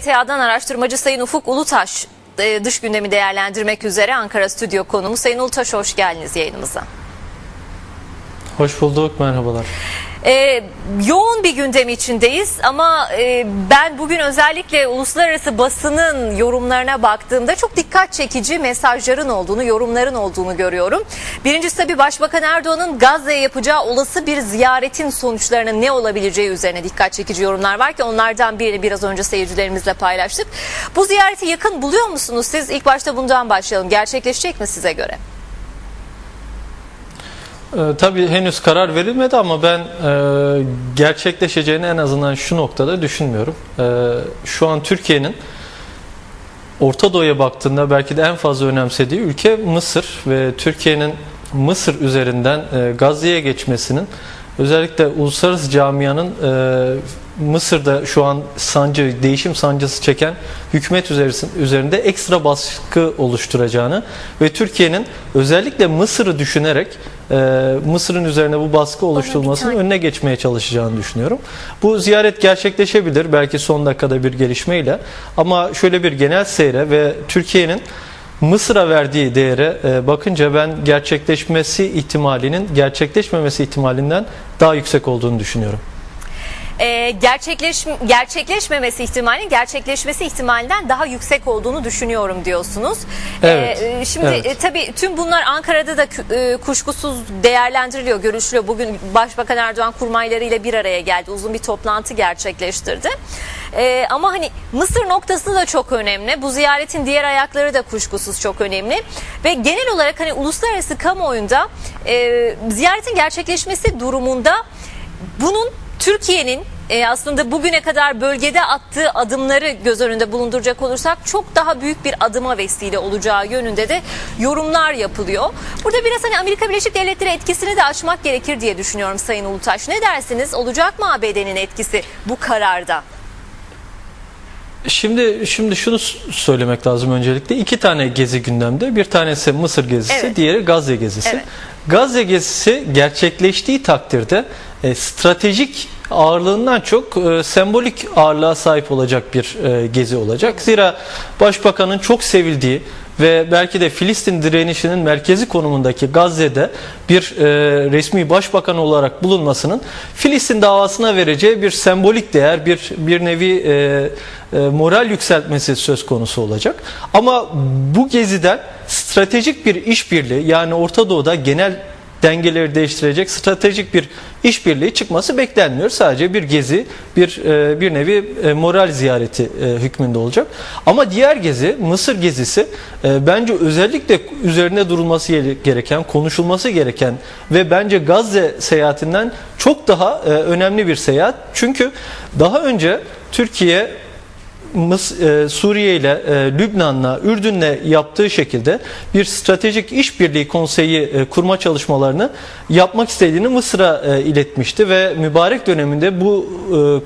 TTA'dan araştırmacı Sayın Ufuk Ulutaş e, dış gündemi değerlendirmek üzere Ankara stüdyo konuğumuz. Sayın Ulutaş hoş geldiniz yayınımıza. Hoş bulduk, merhabalar. Ee, yoğun bir gündem içindeyiz ama e, ben bugün özellikle uluslararası basının yorumlarına baktığımda çok dikkat çekici mesajların olduğunu, yorumların olduğunu görüyorum. Birincisi tabii Başbakan Erdoğan'ın Gazze'ye yapacağı olası bir ziyaretin sonuçlarının ne olabileceği üzerine dikkat çekici yorumlar var ki onlardan birini biraz önce seyircilerimizle paylaştık. Bu ziyareti yakın buluyor musunuz siz? İlk başta bundan başlayalım. Gerçekleşecek mi size göre? Ee, tabii henüz karar verilmedi ama ben e, gerçekleşeceğini en azından şu noktada düşünmüyorum. E, şu an Türkiye'nin Orta Doğu'ya baktığında belki de en fazla önemsediği ülke Mısır ve Türkiye'nin Mısır üzerinden e, Gazze'ye geçmesinin özellikle uluslararası camianın e, Mısır'da şu an sancı, değişim sancısı çeken hükümet üzerinde ekstra baskı oluşturacağını ve Türkiye'nin özellikle Mısır'ı düşünerek e, Mısır'ın üzerine bu baskı oluşturulmasının önüne geçmeye çalışacağını düşünüyorum. Bu ziyaret gerçekleşebilir belki son dakikada bir gelişmeyle. Ama şöyle bir genel seyre ve Türkiye'nin Mısır'a verdiği değere e, bakınca ben gerçekleşmesi ihtimalinin gerçekleşmemesi ihtimalinden daha yüksek olduğunu düşünüyorum e, gerçekleş, gerçekleşmemesi ihtimalinin gerçekleşmesi ihtimalinden daha yüksek olduğunu düşünüyorum diyorsunuz. E, evet. E, şimdi evet. E, tabii tüm bunlar Ankara'da da e, kuşkusuz değerlendiriliyor, görüşülüyor. Bugün Başbakan Erdoğan kurmaylarıyla bir araya geldi. Uzun bir toplantı gerçekleştirdi. E, ama hani Mısır noktası da çok önemli. Bu ziyaretin diğer ayakları da kuşkusuz çok önemli. Ve genel olarak hani uluslararası kamuoyunda e, ziyaretin gerçekleşmesi durumunda bunun Türkiye'nin e, aslında bugüne kadar bölgede attığı adımları göz önünde bulunduracak olursak çok daha büyük bir adıma vesile olacağı yönünde de yorumlar yapılıyor. Burada biraz hani Amerika Birleşik Devletleri etkisini de açmak gerekir diye düşünüyorum Sayın Ulutaş. Ne dersiniz? Olacak mı ABD'nin etkisi bu kararda? Şimdi şimdi şunu söylemek lazım öncelikle. iki tane gezi gündemde. Bir tanesi Mısır gezisi, evet. diğeri Gazze gezisi. Evet. Gazze gezisi gerçekleştiği takdirde e, stratejik ağırlığından çok e, sembolik ağırlığa sahip olacak bir e, gezi olacak. Zira Başbakanın çok sevildiği ve belki de Filistin direnişinin merkezi konumundaki Gazze'de bir e, resmi başbakan olarak bulunmasının Filistin davasına vereceği bir sembolik değer, bir bir nevi e, e, moral yükseltmesi söz konusu olacak. Ama bu geziden stratejik bir işbirliği yani Orta Doğu'da genel dengeleri değiştirecek stratejik bir işbirliği çıkması beklenmiyor. Sadece bir gezi, bir e, bir nevi e, moral ziyareti e, hükmünde olacak. Ama diğer gezi, Mısır gezisi bence özellikle üzerine durulması gereken, konuşulması gereken ve bence Gazze seyahatinden çok daha önemli bir seyahat. Çünkü daha önce Türkiye E, Suriye ile e, Lübnan'la Ürdün'le yaptığı şekilde bir stratejik işbirliği konseyi e, kurma çalışmalarını yapmak istediğini Mısır'a iletmişti ve mübarek döneminde bu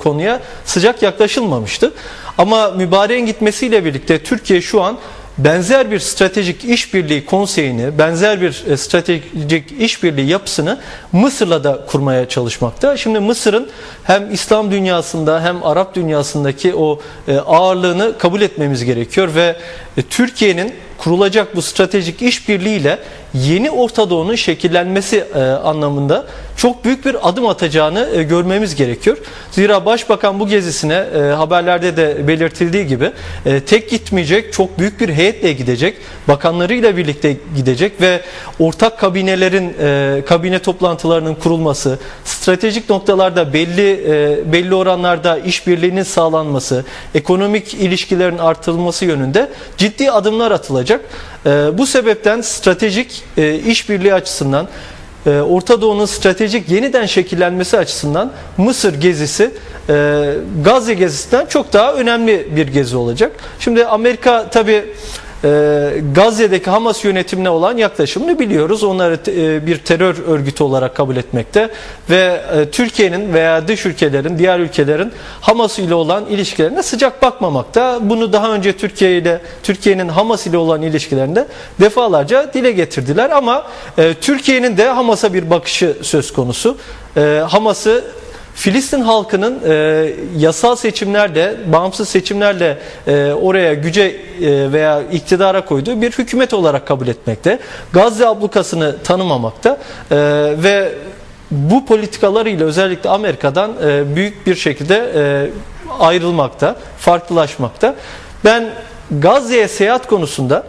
konuya sıcak yaklaşılmamıştı. Ama mübareğin gitmesiyle birlikte Türkiye şu an benzer bir stratejik işbirliği konseyini, benzer bir e, stratejik işbirliği yapısını Mısır'la da kurmaya çalışmakta. Şimdi Mısır'ın hem İslam dünyasında hem Arap dünyasındaki o e, ağırlığını kabul etmemiz gerekiyor ve e, Türkiye'nin kurulacak bu stratejik işbirliğiyle yeni Orta Doğu'nun şekillenmesi e, anlamında çok büyük bir adım atacağını e, görmemiz gerekiyor. Zira Başbakan bu gezisine e, haberlerde de belirtildiği gibi tek gitmeyecek, çok büyük bir heyetle gidecek, bakanlarıyla birlikte gidecek ve ortak kabinelerin e, kabine toplantılarının kurulması, stratejik noktalarda belli belli oranlarda işbirliğinin sağlanması, ekonomik ilişkilerin artırılması yönünde ciddi adımlar atılacak. E, bu sebepten stratejik e, işbirliği açısından e, Orta Doğu'nun stratejik yeniden şekillenmesi açısından Mısır gezisi e, Gazze gezisinden çok daha önemli bir gezi olacak. Şimdi Amerika tabi e, Gazze'deki Hamas yönetimine olan yaklaşımını biliyoruz. Onları e, bir terör örgütü olarak kabul etmekte ve e, Türkiye'nin veya dış ülkelerin, diğer ülkelerin Hamas ile olan ilişkilerine sıcak bakmamakta. Bunu daha önce Türkiye ile Türkiye'nin Hamas ile olan ilişkilerinde defalarca dile getirdiler ama e, Türkiye'nin de Hamas'a bir bakışı söz konusu. Hamas'ı Filistin halkının e, yasal seçimlerle, bağımsız seçimlerle e, oraya güce e, veya iktidara koyduğu bir hükümet olarak kabul etmekte. Gazze ablukasını tanımamakta e, ve bu politikalarıyla özellikle Amerika'dan e, büyük bir şekilde e, ayrılmakta, farklılaşmakta. Ben Gazze'ye seyahat konusunda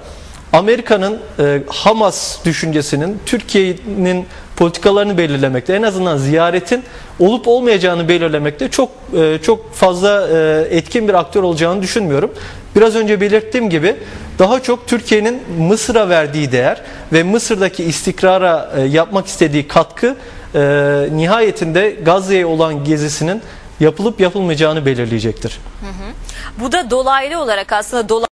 Amerika'nın e, Hamas düşüncesinin Türkiye'nin politikalarını belirlemekte en azından ziyaretin olup olmayacağını belirlemekte çok e, çok fazla e, etkin bir aktör olacağını düşünmüyorum. Biraz önce belirttiğim gibi daha çok Türkiye'nin Mısır'a verdiği değer ve Mısır'daki istikrara e, yapmak istediği katkı nihayetinde Gazze'ye olan gezisinin yapılıp yapılmayacağını belirleyecektir. Bu da dolaylı olarak aslında dolaylı